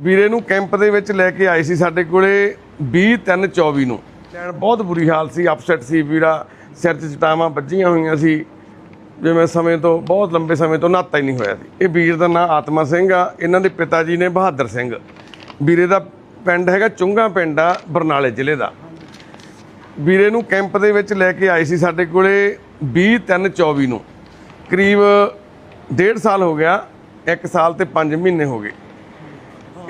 ਵੀਰੇ ਨੂੰ ਕੈਂਪ ਦੇ ਵਿੱਚ ਲੈ ਕੇ ਆਏ ਸੀ ਸਾਡੇ ਕੋਲੇ 23/24 ਨੂੰ। ਲੈਣ ਬਹੁਤ ਬੁਰੀ ਹਾਲ ਸੀ ਅਪਸੈਟ ਸੀ ਵੀਰਾ। ਸਿਰ 'ਚ ਚਟਾਵਾਂ ਵੱਜੀਆਂ ਹੋਈਆਂ ਸੀ। ਜਿਵੇਂ ਸਮੇਂ ਤੋਂ, ਬਹੁਤ ਲੰਬੇ ਸਮੇਂ ਤੋਂ ਨਾਤਾ ਹੀ ਨਹੀਂ ਹੋਇਆ ਸੀ। ਇਹ ਵੀਰ ਦਾ ਨਾਂ ਆਤਮਾ ਸਿੰਘ ਆ। ਇਹਨਾਂ ਦੇ ਪਿਤਾ ਜੀ ਨੇ ਬਹਾਦਰ ਸਿੰਘ। ਵੀਰੇ ਦਾ ਪਿੰਡ ਹੈਗਾ ਚੁੰਗਾ ਪਿੰਡ ਆ, ਬਰਨਾਲੇ ਜ਼ਿਲ੍ਹੇ ਦਾ। ਵੀਰੇ ਨੂੰ ਕੈਂਪ ਦੇ ਵਿੱਚ ਲੈ ਕੇ ਆਏ ਸੀ ਸਾਡੇ ਕੋਲੇ 23/24 ਨੂੰ। ਕਰੀਬ ਡੇਢ ਸਾਲ ਹੋ ਗਿਆ। 1 ਸਾਲ ਤੇ 5 ਮਹੀਨੇ ਹੋ ਗਏ।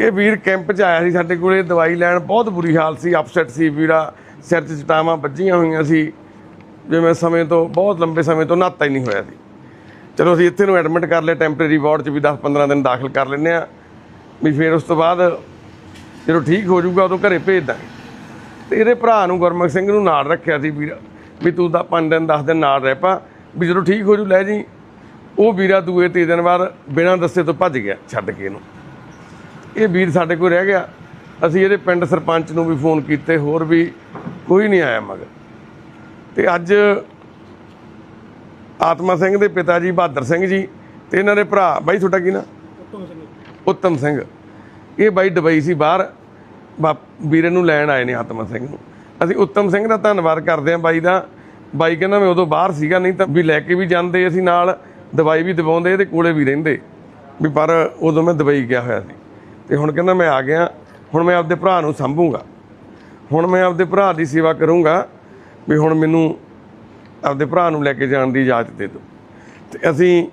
ਇਹ ਵੀਰ ਕੈਂਪ 'ਚ ਆਇਆ ਸੀ ਸਾਡੇ ਕੋਲੇ, ਦਵਾਈ ਲੈਣ। ਬਹੁਤ ਬੁਰੀ ਹਾਲ ਸੀ ਅਪਸੈਟ ਸੀ ਵੀਰਾ। ਸਿਰ 'ਚ ਚਟਾਵਾਂ ਵੱਜੀਆਂ ਹੋਈਆਂ ਸੀ। ਜਿਵੇਂ ਸਮੇਂ ਤੋਂ, ਬਹੁਤ ਲੰਬੇ ਸਮੇਂ ਤੋਂ ਨਹਾਤਾ ਹੀ ਨਹੀਂ ਹੋਇਆ ਸੀ। ਚਲੋ ਅਸੀਂ ਇੱਥੇ ਨੂੰ ਐਡਮਿਟ ਕਰ ਲਿਆ ਟੈਂਪਰੇਰੀ ਵਾਰਡ 'ਚ ਵੀ 10-15 ਦਿਨ ਦਾਖਲ ਕਰ ਲੈਂਦੇ ਆ ਵੀ ਫਿਰ ਉਸ ਤੋਂ ਬਾਅਦ ਜਦੋਂ ਠੀਕ ਹੋ ਜਾਊਗਾ, ਉਦੋਂ ਘਰੇ ਭੇਜ ਦਾਂਗੇ। ਤੇ ਇਹਦੇ ਭਰਾ ਨੂੰ ਗੁਰਮੁਖ ਸਿੰਘ ਨੂੰ ਨਾਲ ਰੱਖਿਆ ਸੀ ਵੀਰਾ। ਵੀ ਤੂੰ ਤਾਂ 5 ਦਿਨ 10 ਦਿਨ ਨਾਲ ਰਹਿ ਪਾ। ਵੀ ਜਦੋਂ ਠੀਕ ਹੋ ਜੂ ਲੈ ਜੀ। ਉਹ ਵੀਰਾ ਦੂਏ ਤੀਜੇ ਦਿਨ ਬਾਅਦ ਬਿਨਾਂ ਦੱਸੇ ਤੋਂ ਭੱਜ ਗਿਆ, ਛੱਡ ਕੇ ਇਹਨੂੰ। ਇਹ ਵੀਰ ਸਾਡੇ ਕੋਲ ਰਹਿ ਗਿਆ। ਅਸੀਂ ਇਹਦੇ ਪਿੰਡ ਸਰਪੰਚ ਨੂੰ ਵੀ ਫੋਨ ਕੀਤੇ ਹੋਰ ਵੀ ਕੋਈ ਨਹੀਂ ਆਇਆ ਮਗਰ। ਤੇ ਅੱਜ ਆਤਮਾ ਸਿੰਘ ਦੇ ਪਿਤਾ ਜੀ ਬਹਾਦਰ ਸਿੰਘ ਜੀ ਤੇ ਇਹਨਾਂ ਦੇ ਭਰਾ ਬਾਈ ਤੁਹਾਡਾ ਕੀ ਨਾਂ? ਉੱਤਮ ਸਿੰਘ। ਇਹ ਬਾਈ ਦੁਬਈ ਸੀ ਬਾਹਰ। ਵੀਰੇ ਨੂੰ ਲੈਣ ਆਏ ਨੇ ਆਤਮਾ ਸਿੰਘ ਨੂੰ। ਅਸੀਂ ਉੱਤਮ ਸਿੰਘ ਦਾ ਧੰਨਵਾਦ ਕਰਦੇ ਹਾਂ ਬਾਈ ਦਾ। ਬਾਈ ਕਹਿੰਦਾ ਮੈਂ ਉਦੋਂ ਬਾਹਰ ਸੀਗਾ ਨਹੀਂ ਤਾਂ ਵੀ ਲੈ ਕੇ ਵੀ ਜਾਂਦੇ ਅਸੀਂ ਨਾਲ ਦਵਾਈ ਵੀ ਦਵਾਉਂਦੇ ਇਹਦੇ ਕੋਲੇ ਵੀ ਰਹਿੰਦੇ। ਵੀ ਪਰ ਉਦੋਂ ਮੈਂ ਦੁਬਈ ਗਿਆ ਹੋਇਆ ਸੀ। ਤੇ ਹੁਣ ਕਹਿੰਦਾ ਮੈਂ ਆ ਗਿਆ ਹੁਣ ਮੈਂ ਆਪਦੇ ਭਰਾ ਨੂੰ ਸੰਭੂਗਾ। ਹੁਣ ਮੈਂ ਆਪਦੇ ਭਰਾ ਦੀ ਸੇਵਾ ਕਰੂੰਗਾ ਵੀ ਹੁਣ ਮੈਨੂੰ ਆਪਦੇ ਭਰਾ ਨੂੰ ਲੈ ਕੇ ਜਾਣ ਦੀ ਇਜਾਜ਼ਤ ਦੇ ਦਿਓ। ਤੇ ਅਸੀਂ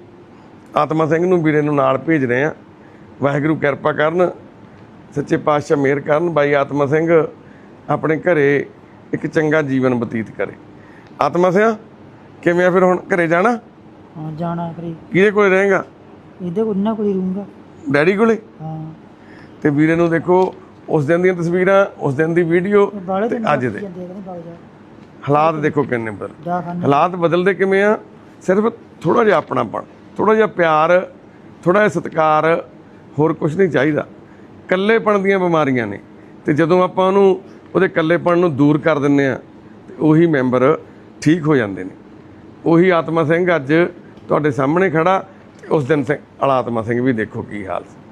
ਆਤਮਾ ਸਿੰਘ ਨੂੰ ਵੀਰੇ ਨੂੰ ਨਾਲ ਭੇਜ ਰਹੇ ਹਾਂ। ਵਾਹਿਗੁਰੂ ਕਿਰਪਾ ਕਰਨ ਸੱਚੇ ਪਾਤਸ਼ਾਹ ਮਿਹਰ ਕਰਨ ਬਾਈ ਆਤਮਾ ਸਿੰਘ ਆਪਣੇ ਘਰੇ ਇੱਕ ਚੰਗਾ ਜੀਵਨ ਬਤੀਤ ਕਰੇ। ਆਤਮਾ ਸਿੰਘ ਕਿਵੇਂ ਆ ਫਿਰ ਹੁਣ ਘਰੇ ਜਾਣਾ? ਹਾਂ ਜਾਣਾ ਕਰੀ ਕਿਹਦੇ ਕੋਲੇ ਰਹੇਗਾ? ਇਹਦੇ ਕੋਲ ਕੋਲ ਹੀ ਰਹੂੰਗਾ। ਡੈਡੀ ਕੋਲੇ? ਹਾਂ। ਤੇ ਵੀਰੇ ਨੂੰ ਦੇਖੋ ਉਸ ਦਿਨ ਦੀਆਂ ਤਸਵੀਰਾਂ ਉਸ ਦਿਨ ਦੀ ਵੀਡੀਓ ਤੇ ਅੱਜ ਦੇ। ਹਾਲਾਤ ਦੇਖੋ ਕਿੰਨੇ ਬਦਲ ਹਾਲਾਤ ਬਦਲਦੇ ਕਿਵੇਂ ਆ? ਸਿਰਫ ਥੋੜਾ ਜਿਹਾ ਆਪਣਾਪਣ ਥੋੜਾ ਜਿਹਾ ਪਿਆਰ ਥੋੜਾ ਜਿਹਾ ਸਤਿਕਾਰ ਹੋਰ ਕੁਝ ਨਹੀਂ ਚਾਹੀਦਾ। ਇਕੱਲੇਪਣ ਦੀਆਂ ਬਿਮਾਰੀਆਂ ਨੇ। ਤੇ ਜਦੋਂ ਆਪਾਂ ਉਹਨੂੰ ਉਹਦੇ ਇਕੱਲੇਪਣ ਨੂੰ ਦੂਰ ਕਰ ਦਿੰਨੇ ਆ ਤੇ ਉਹੀ ਮੈਂਬਰ ਠੀਕ ਹੋ ਜਾਂਦੇ ਨੇ। ਉਹੀ ਆਤਮਾ ਸਿੰਘ ਅੱਜ ਤੁਹਾਡੇ ਸਾਹਮਣੇ ਖੜਾ ਉਸ ਦਿਨ ਸਿੰਘ ਆਤਮਾ ਸਿੰਘ ਵੀ ਦੇਖੋ ਕੀ ਹਾਲ ਸੀ।